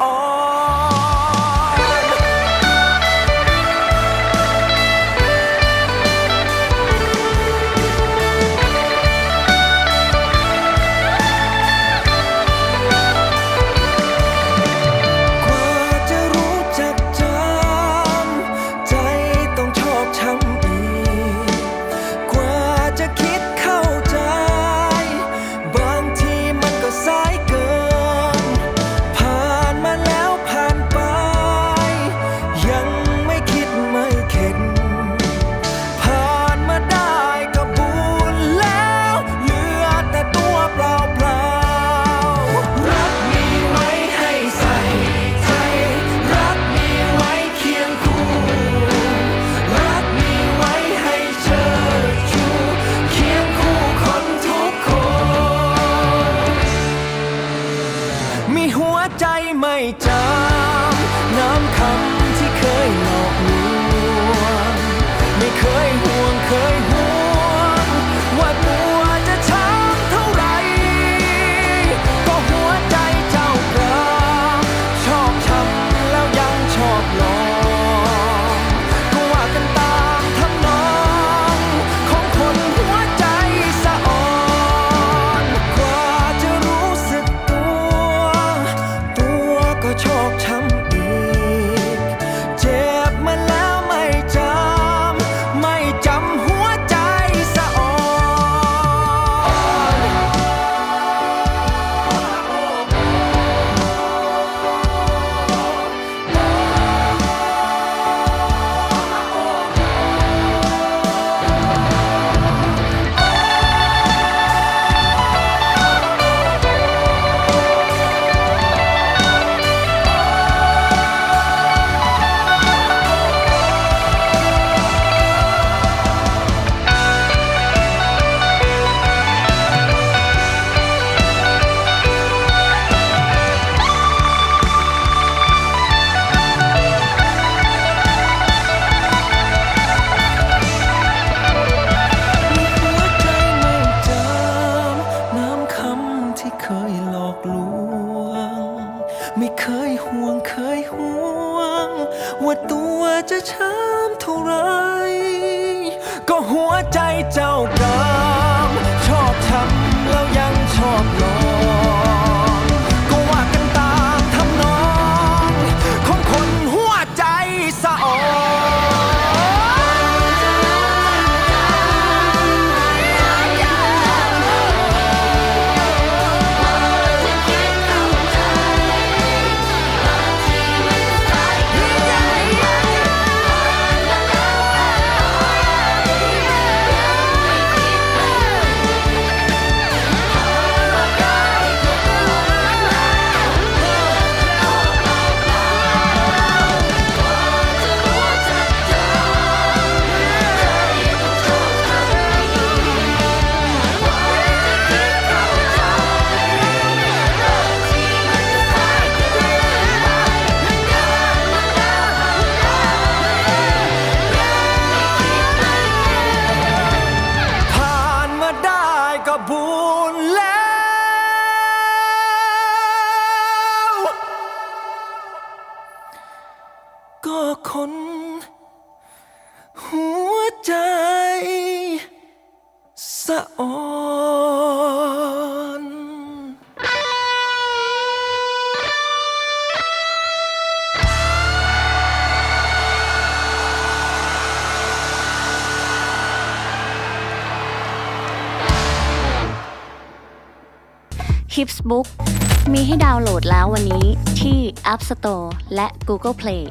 all. ที่หัวใจไม่จำน้ำคำที่เคยหลอกลวงไม่เคยห่วงเคย ไม่เคยห่วงเคยห่วง ว่าตัวจะช้ำเท่าไร ก็หัวใจเจ้าเกินะออนฮิปส์บุ๊กมีให้ดาวน์โหลดแล้ววันนี้ที่ App Store และ Google Play